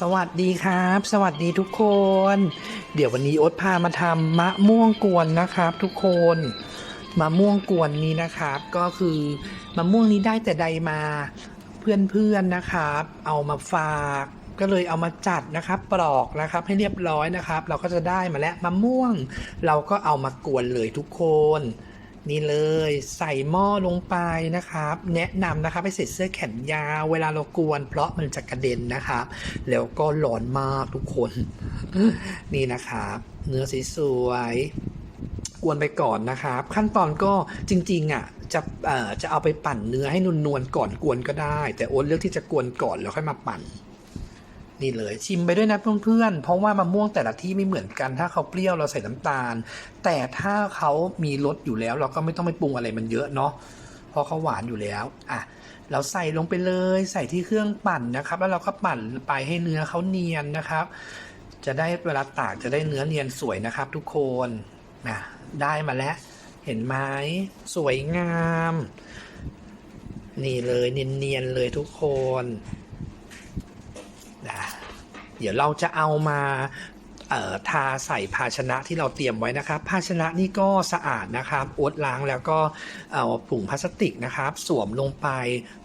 สวัสดีครับ สวัสดีทุกคน เดี๋ยววันนี้โอ๊ตพามาทำมะม่วงกวนนะครับ ทุกคนมะม่วงกวนนี้นะครับ ก็คือมะม่วงนี้ได้แต่ใดมาเพื่อนๆนะครับ เอามาฝากก็เลยเอามาจัดนะครับปลอกนะครับให้เรียบร้อยนะครับ เราก็จะได้มาแล้วมะม่วง เราก็เอามากวนเลยทุกคน นี่เลย ใส่หม้อลงไปนะครับ แนะนำนะครับให้ใส่เสื้อแขนยาวเวลาเรากวน เพราะมันจะกระเด็นนะครับ แล้วก็ร้อนมากทุกคน นี่นะครับเนื้อสวยกวนไปก่อนนะครับ ขั้นตอนก็จริงๆอะจะเออจะเอาไปปั่นเนื้อให้นวลๆก่อนกวนก็ได้ แต่โอ๊ตเลือกที่จะกวนก่อนแล้วค่อยมาปั่น นี่เลยชิมไปด้วยนะเพื่อนๆ เพราะว่ามะม่วงแต่ละที่ไม่เหมือนกัน ถ้าเขาเปรี้ยวเราใส่น้ำตาล แต่ถ้าเขามีรสอยู่แล้ว เราก็ไม่ต้องไปปรุงอะไรมันเยอะเนาะเพราะเขาหวานอยู่แล้วอะเราใส่ลงไปเลยใส่ที่เครื่องปั่นนะครับ แล้วเราก็ปั่นไปให้เนื้อเขาเนียนนะครับ จะได้เวลาตากจะได้เนื้อเนียนสวยนะครับ ทุกคนนะได้มาแล้วเห็นไหมสวยงาม นี่เลยเนียนๆเลยทุกคน เดี๋ยวเราจะเอามาทาใส่ภาชนะที่เราเตรียมไว้นะครับ ภาชนะนี่ก็สะอาดนะครับโอ๊ตล้างแล้วก็เอาผงพลาสติกนะครับ สวมลงไป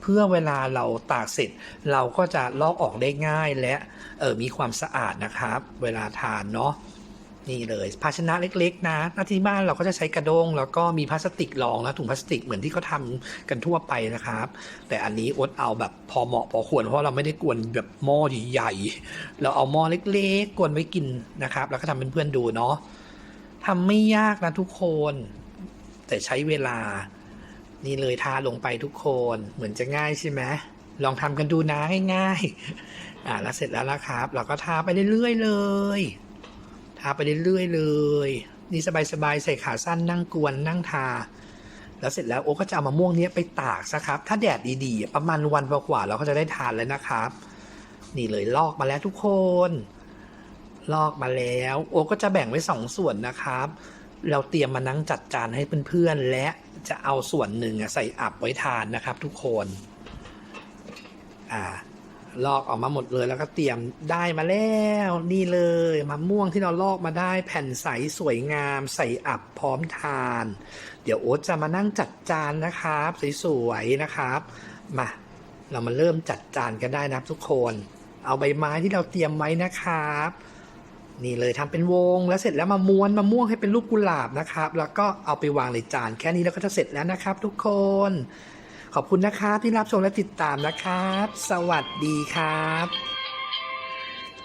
เพื่อเวลาเราตากเสร็จ เราก็จะลอกออกได้ง่ายและมีความสะอาดนะครับ เวลาทานเนาะ นี่เลยภาชนะเล็ก ๆ นะหน้าที่บ้านเราก็จะใช้กระด้งแล้วก็มีพลาสติกรองนะถุงพลาสติกเหมือนที่เขาทำกันทั่วไปนะครับ แต่อันนี้อดเอาแบบพอเหมาะพอควรเพราะเราไม่ได้กวนแบบหม้อใหญ่ๆเราเอาหม้อเล็กๆ กวนไว้กินนะครับ แล้วก็ทำเป็นเพื่อนดูเนาะทำไม่ยากนะทุกคน แต่ใช้เวลา นี่เลยทาลงไปทุกคนเหมือนจะง่ายใช่ไหมลองทำกันดูนะง่ายๆอ่าแล้วเสร็จแล้วละครับ เราก็ทาไปเรื่อยๆเลย ทาไปเรื่อยๆเลย นี่สบายๆใส่ขาสั้นนั่งกวนนั่งทา แล้วเสร็จแล้วโอ๊ก็จะเอามะม่วงเนี้ยไปตากซะครับ ถ้าแดดดีๆ ประมาณวันกว่าๆเราก็จะได้ทานแล้วนะครับ นี่เลยลอกมาแล้วทุกคน ลอกมาแล้ว โอ๊ก็จะแบ่งไว้สองส่วนนะครับ เราเตรียมมานั่งจัดจานให้เพื่อนๆและจะเอาส่วนหนึ่งใส่อับไว้ทานนะครับ ทุกคน อ่า ลอกออกมาหมดเลยแล้วก็เตรียมได้มาแล้วนี่เลยมะม่วงที่เราลอกมาได้แผ่นใสสวยงาม ใส่อับพร้อมทาน เดี๋ยวโอ๊ตจะมานั่งจัดจานนะครับ สวยๆนะครับมาเรามาเริ่มจัดจานกันได้นะครับทุกคน เอาใบไม้ที่เราเตรียมไว้นะครับ นี่เลยทำเป็นวงแล้วเสร็จแล้วมาม้วนมะม่วงให้เป็นรูปกุหลาบนะครับ แล้วก็เอาไปวางในจานแค่นี้แล้วก็จะเสร็จแล้วนะครับ ทุกคน ขอบคุณนะครับที่รับชมและติดตามนะครับ สวัสดีครับ